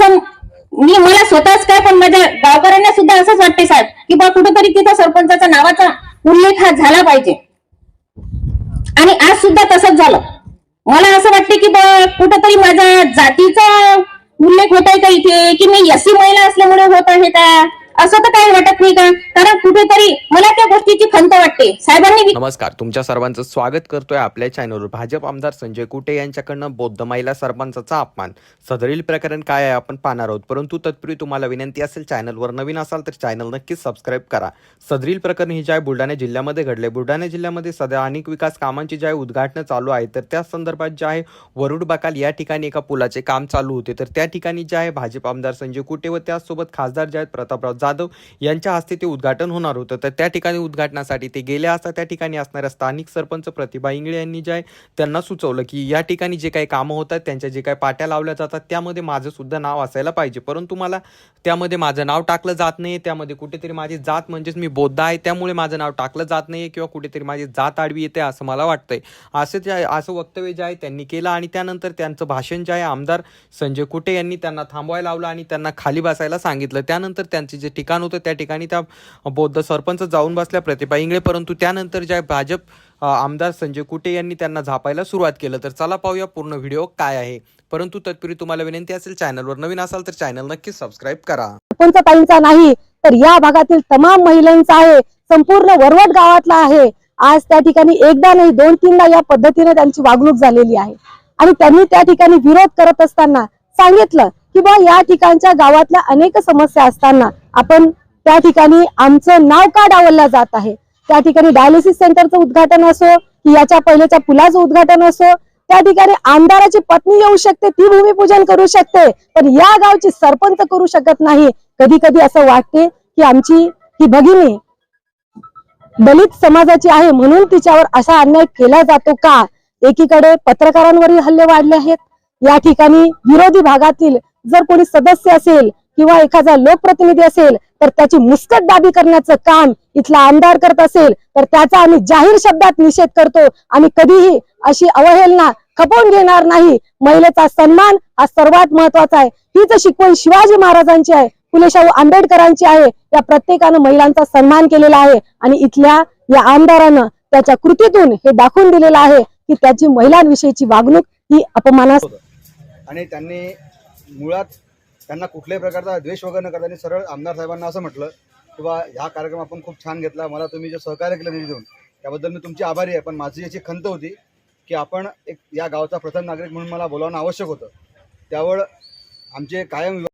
असं मी मला स्वतःच काय पण माझ्या गावकऱ्यांना सुद्धा असंच वाटते साहेब की बा कुठेतरी तिथं सरपंचाचा नावाचा उल्लेख हा झाला पाहिजे. आणि आज सुद्धा तसंच झालं. मला असं वाटते की बा कुठेतरी माझ्या जातीचा उल्लेख होत आहे का इथे की मी एससी महिला असल्यामुळे होत आहे का? असं तर काही वाटत नाही का? कारण कुठेतरी मला त्या गोष्टीची खंत वाटते. साहेबांनी नमस्कार तुमच्या सर्वांचं स्वागत करतोय आपल्या चॅनलवर भाजप आमदार संजय कुटे यांच्याकडनं बौद्ध महिला सरपंचाचा अपमान. सदरील प्रकरण काय आहे आपण पाहणार आहोत. परंतु तत्पूर्वी तुम्हाला विनंती असेल चॅनलवर नवीन असाल तर चॅनल नक्कीच सबस्क्राईब करा. सदरील प्रकरण हे जे आहे बुलढाणा जिल्ह्यामध्ये घडले बुलढाणा जिल्ह्यामध्ये सध्या अनेक विकास कामांची ज्या उद्घाटनं चालू आहे. तर त्या संदर्भात जे आहे वरुड बाकाल या ठिकाणी एका पुलाचे काम चालू होते. तर त्या ठिकाणी जे आहे भाजप आमदार संजय कुटे व त्यासोबत खासदार जे आहेत प्रतापराव जाधव यांच्या हस्ते ते उद्घाटन होणार होतं. तर त्या ठिकाणी उद्घाटनासाठी ते गेले असता त्या ठिकाणी असणाऱ्या स्थानिक सरपंच प्रतिभा इंगळे यांनी जे आहे त्यांना सुचवलं की या ठिकाणी जे काही कामं होतात त्यांच्या जे काही पाट्या लावल्या जातात त्यामध्ये माझं सुद्धा नाव असायला पाहिजे. परंतु मला त्यामध्ये माझं नाव टाकलं जात नाही त्यामध्ये कुठेतरी माझी जात म्हणजेच मी बौद्ध आहे. त्यामुळे माझं नाव टाकलं जात नाही किंवा कुठेतरी माझी जात आडवी येते असं मला वाटतंय. असं जे आहे असं वक्तव्य जे आहे त्यांनी केलं आणि त्यानंतर त्यांचं भाषण जे आहे आमदार संजय कुटे यांनी त्यांना थांबवायला लावलं आणि त्यांना खाली बसायला सांगितलं. त्यानंतर त्यांचे जे ठिकाण होतं त्या ठिकाणी त्या बौद्ध सरपंच जाऊन बसल्या प्रतिभा इंगळे. परंतु त्यानंतर ज्या भाजप आमदार संजय कुटे यांनी त्यांना झापायला सुरुवात केलं. तर चला पाहूया पूर्ण व्हिडिओ काय आहे. परंतु तत्पूर्वी तुम्हाला विनंती असेल चॅनलवर नवीन असाल तर चॅनल नक्कीच सबस्क्राईब करा. सरपंच नाही तर या भागातील तमाम महिलांचा आहे. संपूर्ण वरवट गावातला आहे. आज त्या ठिकाणी एकदा नाही दोन तीनदा या पद्धतीने त्यांची वागणूक झालेली आहे. आणि त्यांनी त्या ठिकाणी विरोध करत असताना सांगितलं किंवा या ठिकाणच्या गावातल्या अनेक समस्या असताना आपण त्या ठिकाणी आमचं नाव का डावललं जात आहे? त्या ठिकाणी डायलिसिस सेंटरचं उद्घाटन असो की याच्या पहिल्याच्या पुलाचं उद्घाटन असो त्या ठिकाणी आमदाराची पत्नी येऊ शकते ती भूमिपूजन करू शकते पण या गावची सरपंच करू शकत नाही. कधी कधी असं वाटते की आमची ही भगिनी दलित समाजाची आहे म्हणून तिच्यावर असा अन्याय केला जातो का? एकीकडे पत्रकारांवरील हल्ले वाढले आहेत. या ठिकाणी विरोधी भागातील जर कोणी सदस्य असेल किंवा एखादा लोकप्रतिनिधी असेल तर त्याची मुस्कट दाबी करण्याचं काम इथला आमदार करत असेल तर त्याचा आम्ही जाहीर शब्दात निषेध करतो. आणि कधीही अशी अवहेलना खपवून घेणार नाही. महिलेचा सन्मान हा सर्वात महत्त्वाचा आहे. हीच शिकवण शिवाजी महाराजांची आहे. फुलेशाहू आंबेडकरांची आहे. या प्रत्येकानं महिलांचा सन्मान केलेला आहे आणि इथल्या या आमदारानं त्याच्या कृतीतून हे दाखवून दिलेलं आहे की त्याची महिलांविषयीची वागणूक ही अपमानास आणि त्यांनी मुळात त्यांना कुठल्याही प्रकारचा द्वेष वगैरे न करता आणि सरळ आमदार साहेबांना असं म्हटलं की बा हा कार्यक्रम आपण खूप छान घेतला मला तुम्ही जे सहकार्य केलं निधी देऊन त्याबद्दल मी तुमची आभारी आहे. पण माझी याची खंत होती की आपण एक या गावचा प्रथम नागरिक म्हणून मला बोलावणं आवश्यक होतं. त्यावर आमचे कायम